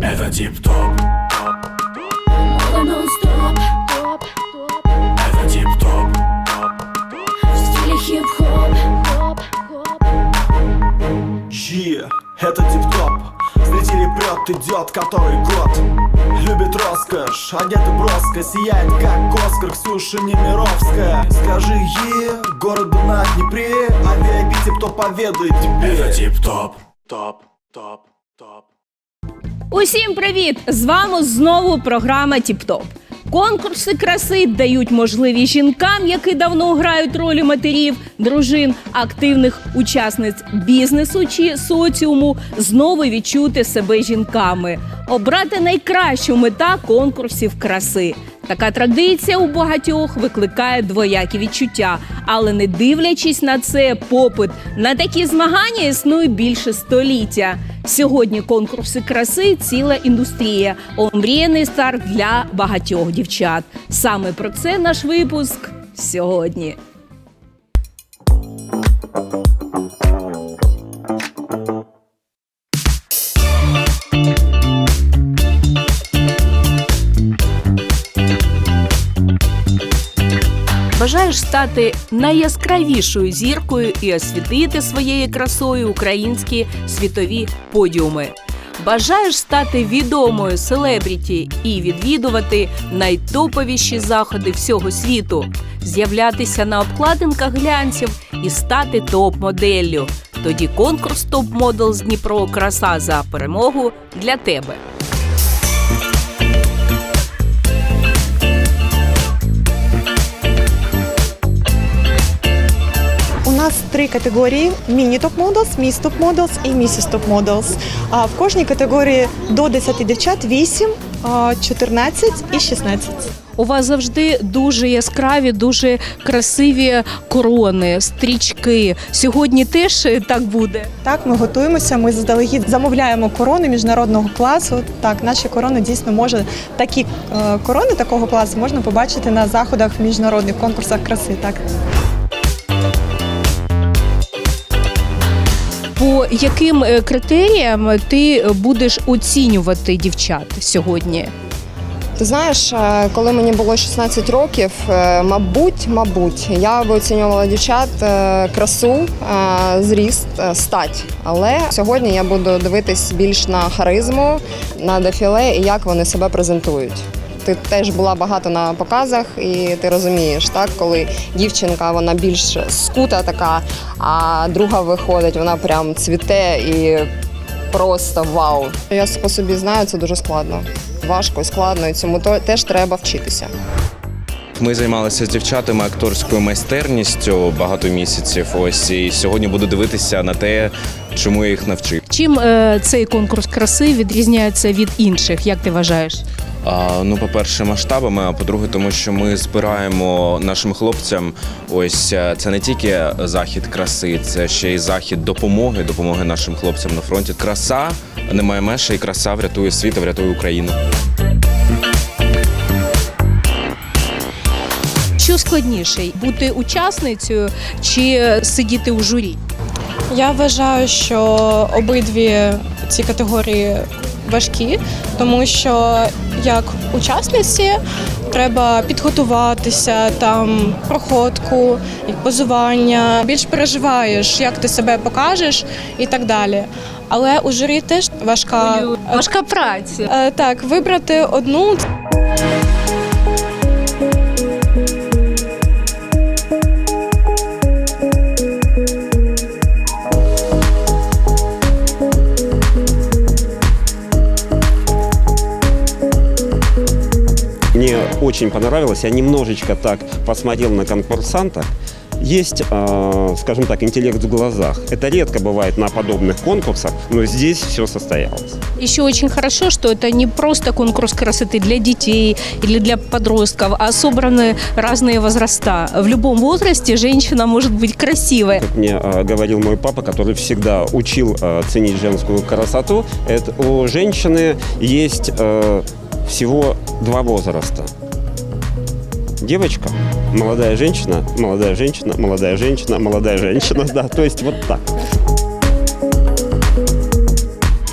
Это тип-топ, Мода нон-стоп это тип-топ, В стиле хип-хоп. Е, это тип-топ Зрители прет, идет который год. Любит роскошь, одета броско? Сияет как Оскар Ксюша Немировская. Скажи е, городу на Днепре А VIP тип-топ поведает это тебе тип-топ, топ, топ, топ. Усім привіт! З вами знову програма Тіп-Топ. Конкурси краси дають можливість жінкам, які давно грають ролі матерів, дружин, активних учасниць бізнесу чи соціуму, знову відчути себе жінками, обрати найкращу мета конкурсів краси. Така традиція у багатьох викликає двоякі відчуття, але не дивлячись на це, попит на такі змагання існує більше століття. Сьогодні конкурси краси ціла індустрія, омріяний старт для багатьох дівчат. Саме про це наш випуск сьогодні. Бажаєш стати найяскравішою зіркою і освітити своєю красою українські світові подіуми. Бажаєш стати відомою селебріті і відвідувати найтоповіші заходи всього світу, з'являтися на обкладинках глянців і стати топ-моделлю. Тоді конкурс Топ Модел з Дніпро Краса за перемогу для тебе. Три категорії: міні топ моделс, міс топ моделс і місіс топ моделс. А в кожній категорії до 10 дівчат 8, 14 і 16. У вас завжди дуже яскраві, дуже красиві корони, стрічки. Сьогодні теж так буде. Так, ми готуємося. Ми заздалегідь замовляємо корони міжнародного класу. Так, наші корони дійсно може такі е, корони такого класу можна побачити на заходах міжнародних конкурсах краси. Так. Яким е, критеріям ти будеш оцінювати дівчат сьогодні? Ти знаєш, е, коли мені було 16 років, е, мабуть, мабуть, я би оцінювала дівчат красу, зріст, стать. Але сьогодні я буду дивитись більш на харизму, на дефіле і як вони себе презентують. Ти теж була багато на показах, і ти розумієш, так, коли дівчинка вона більш скута така, а друга виходить, вона прям цвіте і просто вау. Я по собі знаю, це дуже складно. Важко складно, і цьому то- теж треба вчитися. Ми займалися з дівчатами акторською майстерністю багато місяців. Ось і сьогодні буду дивитися на те, чому я їх навчив. Чим е, цей конкурс краси відрізняється від інших? Як ти вважаєш? Ну, по-перше, масштабами, а по-друге, тому що ми збираємо нашим хлопцям. Ось е, це не тільки захід краси, це ще й захід допомоги, допомоги нашим хлопцям на фронті. Краса немає меж, і краса врятує світ, і врятує Україну. Що складніше бути учасницею чи сидіти у журі? Я вважаю, що обидві ці категорії важкі, тому що як учасниці треба підготуватися, там проходку, позування. Більш переживаєш, як ти себе покажеш і так далі. Але у журі теж важка Важка праця. Е, так, вибрати одну очень понравилось. Я немножечко так посмотрел на конкурсанта. Есть, э, скажем так, интеллект в глазах. Это редко бывает на подобных конкурсах, но здесь все состоялось. Еще очень хорошо, что это не просто конкурс красоты для детей или для подростков, а собраны разные возраста. В любом возрасте женщина может быть красивой. Как мне э, говорил мой папа, который всегда учил э, ценить женскую красоту, это у женщины есть всего два возраста. Девочка, молодая женщина, молодая женщина, молодая женщина, молодая женщина, да, то есть вот так.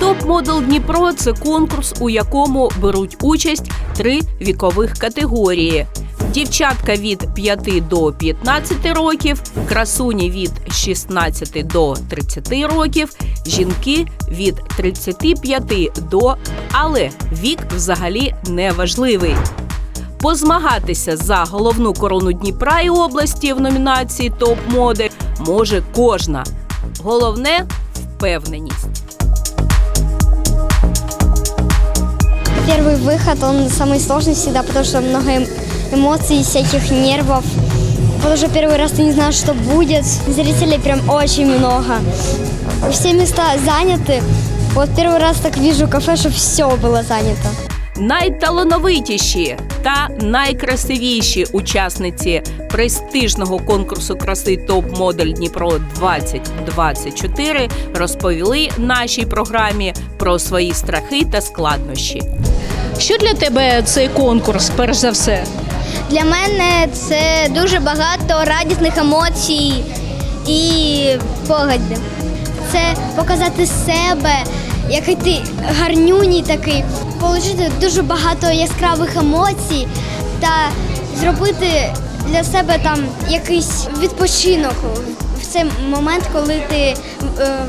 Топ Топ-модел Дніпро це конкурс, у якому беруть участь три вікових категорії. Дівчатка від 5 до 15 років, красуні від 16 до 30 років, жінки від 35 до але вік взагалі не важливий. Позмагатися за головну корону Дніпра і області в номінації Топ-модель може кожна. Головне впевненість. Первый выход, он самый сложный всегда, потому что много эм- эмоций, всяких нервов. Потому что первый раз ты не знаешь, что будет. Зрителей прям очень много. Все места заняты. Вот первый раз так вижу кафе, что все было занято. Найталановитіші та найкрасивіші учасниці престижного конкурсу краси Топ-модель Дніпро 2024 розповіли нашій програмі про свої страхи та складнощі. Що для тебе цей конкурс, перш за все? Для мене це дуже багато радісних емоцій і погляди. Це показати себе, який ти гарнюній такий, отримати дуже багато яскравих емоцій та зробити для себе там якийсь відпочинок в цей момент, коли ти е,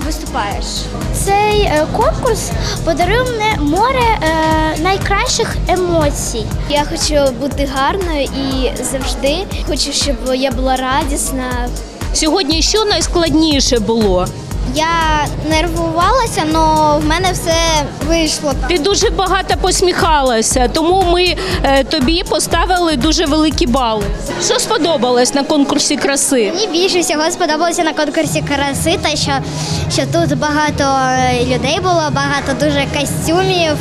виступаєш. Цей е, конкурс подарив мені море е, найкращих емоцій. Я хочу бути гарною і завжди хочу, щоб я була радісна. Сьогодні що найскладніше було? Я нервувалася, але в мене все вийшло. Ти дуже багато посміхалася, тому ми е, тобі поставили дуже великі бали. Що сподобалось на конкурсі краси? Мені більше всього сподобалося на конкурсі краси, та що, що тут багато е, людей було, багато дуже костюмів.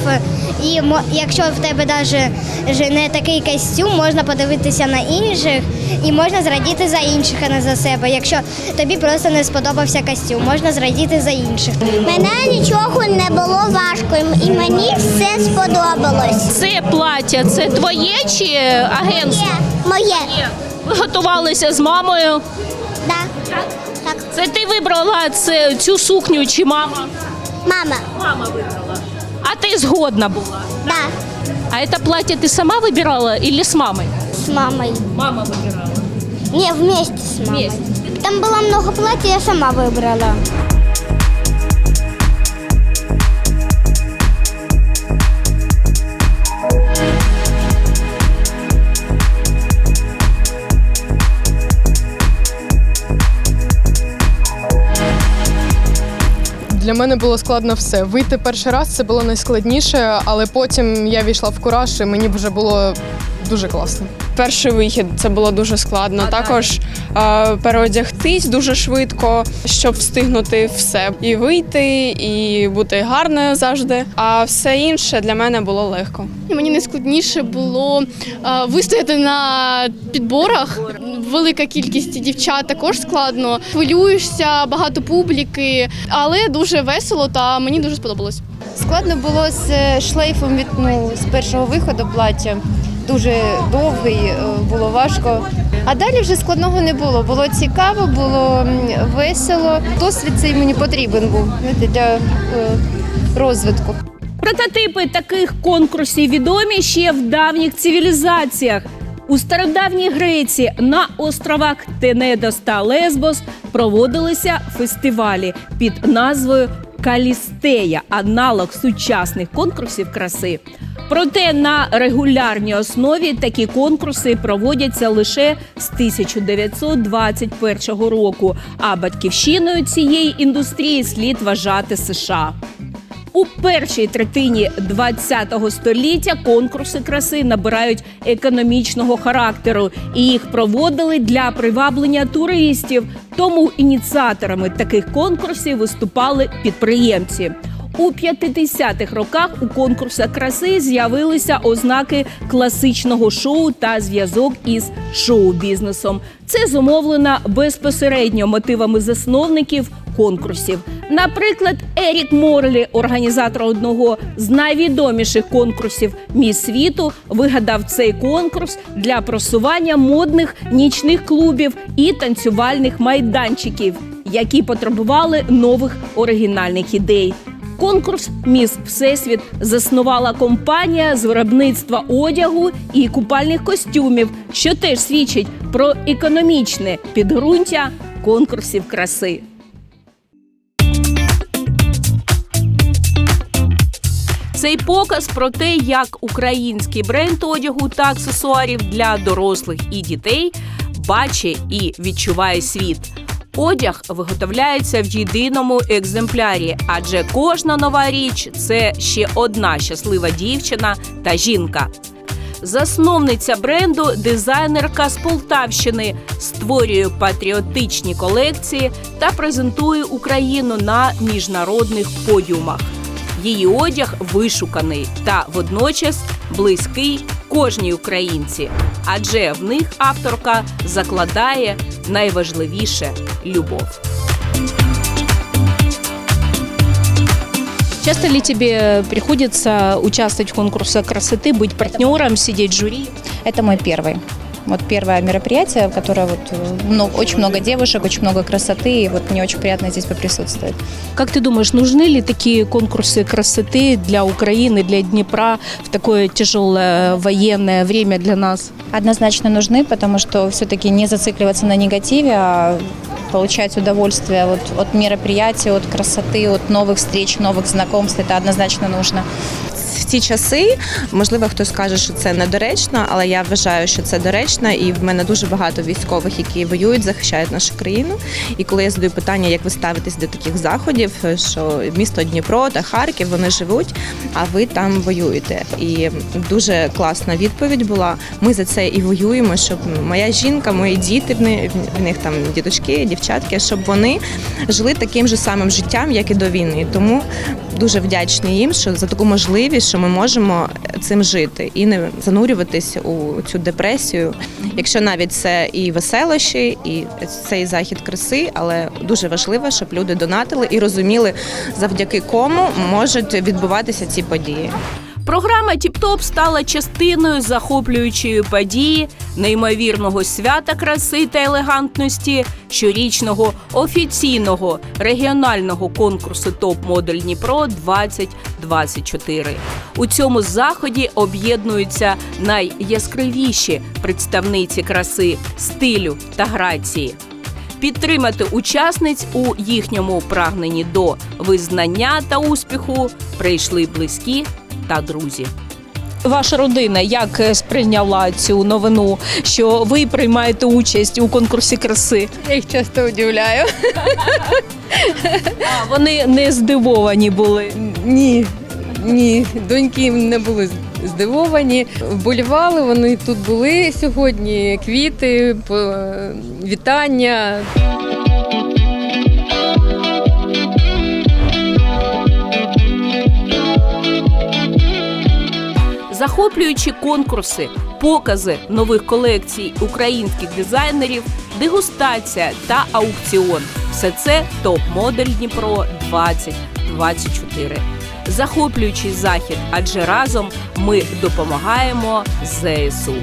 І якщо в тебе навіть не такий костюм, можна подивитися на інших і можна зрадіти за інших, а не за себе. Якщо тобі просто не сподобався костюм, можна зрадіти за інших. Мене нічого не було важко, і мені все сподобалось. Це плаття, це твоє чи агентство? Моє. Ви готувалися з мамою. Да. Так, Це ти вибрала це, цю сукню чи мама? мама. Мама вибрала. А ты згодна була. Да. А это платье ты сама выбирала или с мамой? С мамой. Мама выбирала. Не, вместе с мамой. Вместе. Там было много платья, я сама выбрала. Для мене було складно все. Вийти перший раз це було найскладніше, але потім я війшла в кураж, і мені вже було дуже класно. Перший вихід це було дуже складно. Також е, переодягтись дуже швидко, щоб встигнути все і вийти, і бути гарною завжди. А все інше для мене було легко. Мені найскладніше було е, вистояти на підборах. Велика кількість дівчат також складно. Хвилюєшся, багато публіки, але дуже весело та мені дуже сподобалось. Складно було з е, шлейфом від ну, з першого виходу плаття. Дуже довгий, е, було важко. А далі вже складного не було. Було цікаво, було весело. Досвід цей мені потрібен був для е, розвитку. Прототипи таких конкурсів відомі ще в давніх цивілізаціях. У стародавній Греції на островах Тенедос та Лесбос проводилися фестивалі під назвою Калістея, аналог сучасних конкурсів краси. Проте на регулярній основі такі конкурси проводяться лише з 1921 року. А батьківщиною цієї індустрії слід вважати США. У першій третині ХХ століття конкурси краси набирають економічного характеру, і їх проводили для приваблення туристів. Тому ініціаторами таких конкурсів виступали підприємці. У 50-х роках у конкурсах краси з'явилися ознаки класичного шоу та зв'язок із шоу-бізнесом. Це зумовлено безпосередньо мотивами засновників конкурсів. Наприклад, Ерік Морлі, організатор одного з найвідоміших конкурсів Міс світу, вигадав цей конкурс для просування модних нічних клубів і танцювальних майданчиків, які потребували нових оригінальних ідей. Конкурс Міс Всесвіт заснувала компанія з виробництва одягу і купальних костюмів, що теж свідчить про економічне підґрунтя конкурсів краси. Цей показ про те, як український бренд одягу та аксесуарів для дорослих і дітей бачить і відчуває світ. Одяг виготовляється в єдиному екземплярі, адже кожна нова річ це ще одна щаслива дівчина та жінка. Засновниця бренду, дизайнерка з Полтавщини, створює патріотичні колекції та презентує Україну на міжнародних подіумах. Її одяг вишуканий та водночас близький кожній українці, адже в них авторка закладає найважливіше любов. Часто ли тебе приходится участвовать в конкурсах красоты, быть партнером, сидеть в жюри? Это мой первый. Вот первое мероприятие, которое вот э, много, очень много девушек, очень много красоты, и вот мне очень приятно здесь поприсутствовать. Как ты думаешь, нужны ли такие конкурсы красоты для Украины, для Днепра в такое тяжелое военное время для нас? Однозначно нужны, потому что все-таки не зацикливаться на негативе, а получать удовольствие вот от мероприятий, от красоты, от новых встреч, новых знакомств. Это однозначно нужно. ті часи, можливо, хтось скаже, що це недоречно, але я вважаю, що це доречно, і в мене дуже багато військових, які воюють, захищають нашу країну. І коли я задаю питання, як ви ставитесь до таких заходів, що місто Дніпро та Харків вони живуть, а ви там воюєте. І дуже класна відповідь була: ми за це і воюємо, щоб моя жінка, мої діти, в них там діточки, дівчатки, щоб вони жили таким же самим життям, як і до війни. Тому дуже вдячні їм, що за таку можливість, що ми можемо цим жити і не занурюватись у цю депресію. Якщо навіть це і веселощі, і цей захід краси, але дуже важливо, щоб люди донатили і розуміли, завдяки кому можуть відбуватися ці події. Програма Тіп-Топ стала частиною захоплюючої події, неймовірного свята краси та елегантності, щорічного офіційного регіонального конкурсу Топ Модель Дніпро 2024. У цьому заході об'єднуються найяскравіші представниці краси, стилю та грації. Підтримати учасниць у їхньому прагненні до визнання та успіху прийшли близькі та друзі. Ваша родина як е, сприйняла цю новину, що ви приймаєте участь у конкурсі краси? Я їх часто удивляю. А вони не здивовані були. Ні, ні, доньки не були здивовані. Вболівали, вони тут були сьогодні. Квіти, вітання. Захоплюючі конкурси, покази нових колекцій українських дизайнерів, дегустація та аукціон все це топ-модель Дніпро 2024. Захоплюючий захід, адже разом ми допомагаємо ЗСУ.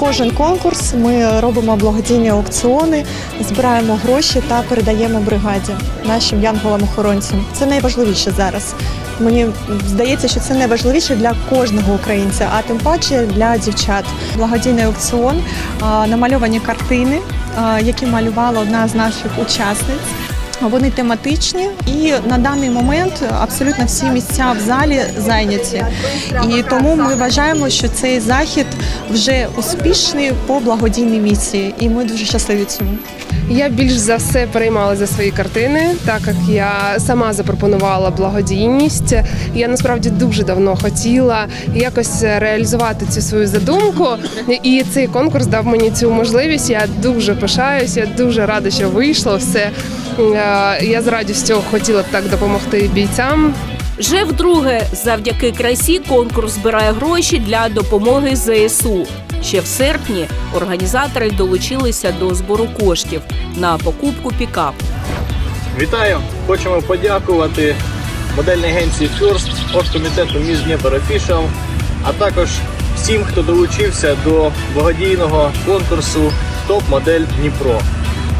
Кожен конкурс ми робимо благодійні аукціони, збираємо гроші та передаємо бригаді нашим янголам-охоронцям. Це найважливіше зараз. Мені здається, що це найважливіше для кожного українця, а тим паче для дівчат. Благодійний аукціон, намальовані картини, які малювала одна з наших учасниць. Вони тематичні, і на даний момент абсолютно всі місця в залі зайняті. І тому ми вважаємо, що цей захід вже успішний по благодійній місії, і ми дуже щасливі цьому. Я більш за все переймала за свої картини, так як я сама запропонувала благодійність. Я насправді дуже давно хотіла якось реалізувати цю свою задумку, і цей конкурс дав мені цю можливість. Я дуже пишаюсь, я дуже рада, що вийшло все. Е, Я з радістю хотіла б так допомогти бійцям. Вже вдруге, завдяки красі, конкурс збирає гроші для допомоги ЗСУ. Ще в серпні організатори долучилися до збору коштів на покупку пікапу. Вітаю! Хочемо подякувати модельній агенції First, оргкомітету Міс Дніпро а також всім, хто долучився до благодійного конкурсу Топ Модель Дніпро.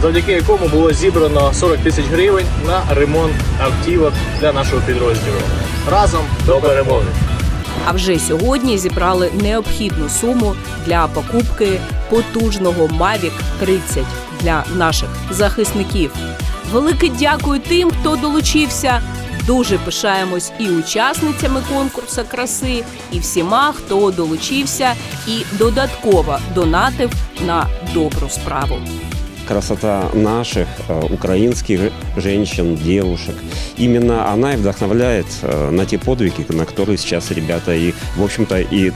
завдяки якому було зібрано 40 тисяч гривень на ремонт автівок для нашого підрозділу. Разом до перемоги! А вже сьогодні зібрали необхідну суму для покупки потужного Mavic 30 для наших захисників. Велике дякую тим, хто долучився. Дуже пишаємось і учасницями конкурсу краси, і всіма, хто долучився і додатково донатив на добру справу. Красота наших э, украинских женщин, девушек. Именно она и вдохновляет э, на те подвиги, на которые сейчас ребята и, в общем-то, и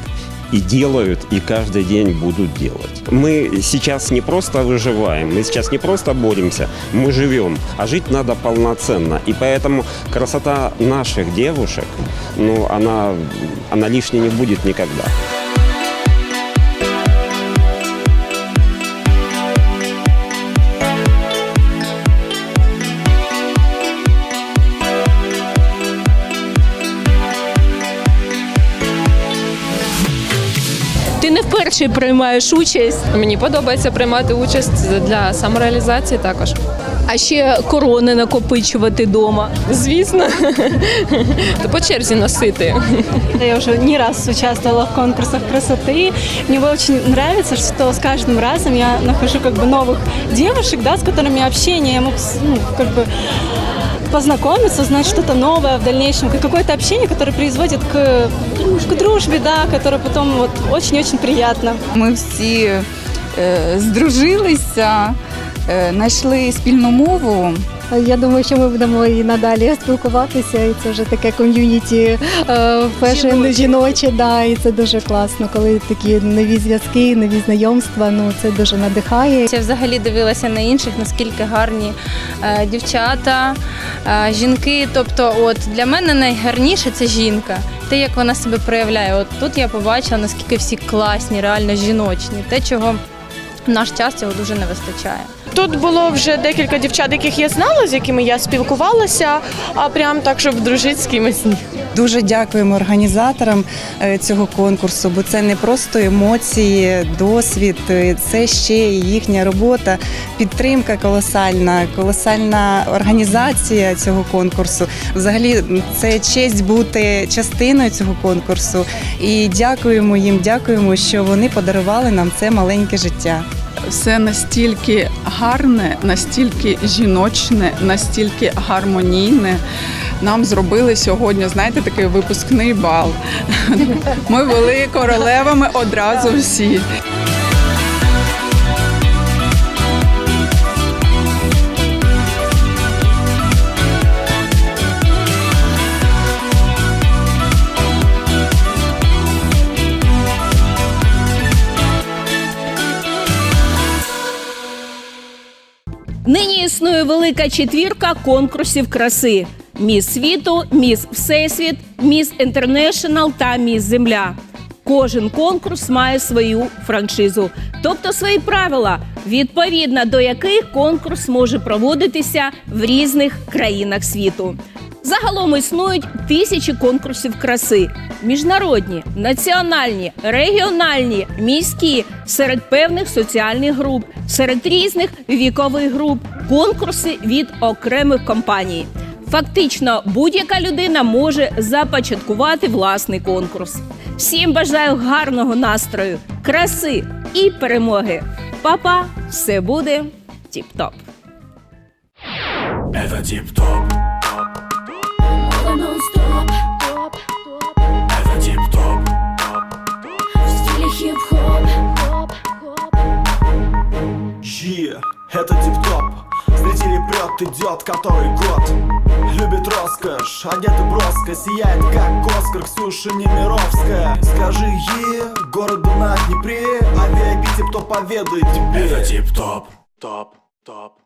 и делают, и каждый день будут делать. Мы сейчас не просто выживаем, мы сейчас не просто боремся, мы живем, а жить надо полноценно. И поэтому красота наших девушек, ну, она, она лишней не будет никогда. Вперше приймаєш участь. Мені подобається приймати участь для самореалізації також. А ще корони накопичувати вдома. Звісно, по черзі носити. Я уже не раз участвовала в конкурсах красоты. Мне очень нравится, что с каждым разом я нахожу как бы новых девушек, да, с которыми общение я могу ну, как бы познакомиться, узнать что-то новое в дальнейшем, как какое-то общение, которое производит к, к дружбе, да, которое потом вот очень-очень приятно. Ми всі е, здружилися, е, знайшли спільну мову. Я думаю, що ми будемо і надалі спілкуватися, і це вже таке ком'юніті е, фешн жіноче, да, і це дуже класно, коли такі нові зв'язки, нові знайомства. Ну це дуже надихає. Я взагалі дивилася на інших, наскільки гарні е, дівчата, е, жінки. Тобто, от для мене найгарніше це жінка. Те, як вона себе проявляє. От тут я побачила, наскільки всі класні, реально жіночні. Те, чого в наш час цього дуже не вистачає. Тут було вже декілька дівчат, яких я знала, з якими я спілкувалася, а прям так, щоб дружити з кимось. Дуже дякуємо організаторам е, цього конкурсу, бо це не просто емоції, досвід, е, це ще і їхня робота, підтримка колосальна, колосальна організація цього конкурсу. Взагалі, це честь бути частиною цього конкурсу. І дякуємо їм, дякуємо, що вони подарували нам це маленьке життя. Все настільки гарне, настільки жіночне, настільки гармонійне. Нам зробили сьогодні, знаєте, такий випускний бал. Ми були королевами одразу всі. Існує велика четвірка конкурсів краси: Міс світу, Міс Всесвіт, Міс Інтернешнл та Міс Земля. Кожен конкурс має свою франшизу, тобто свої правила, відповідно до яких конкурс може проводитися в різних країнах світу. Загалом існують тисячі конкурсів краси: міжнародні, національні, регіональні, міські, серед певних соціальних груп, серед різних вікових груп, конкурси від окремих компаній. Фактично, будь-яка людина може започаткувати власний конкурс. Всім бажаю гарного настрою, краси і перемоги. Папа, все буде тіп-топ. Это тип-топ. Это тип-топ. Зрители прет, идет который год Любит роскошь, одета броско? Сияет как Оскар Ксюша Немировская. Скажи е, городу на Днепре Авиапи тип-топ поведает тебе. Это тип-топ. Топ, топ, топ.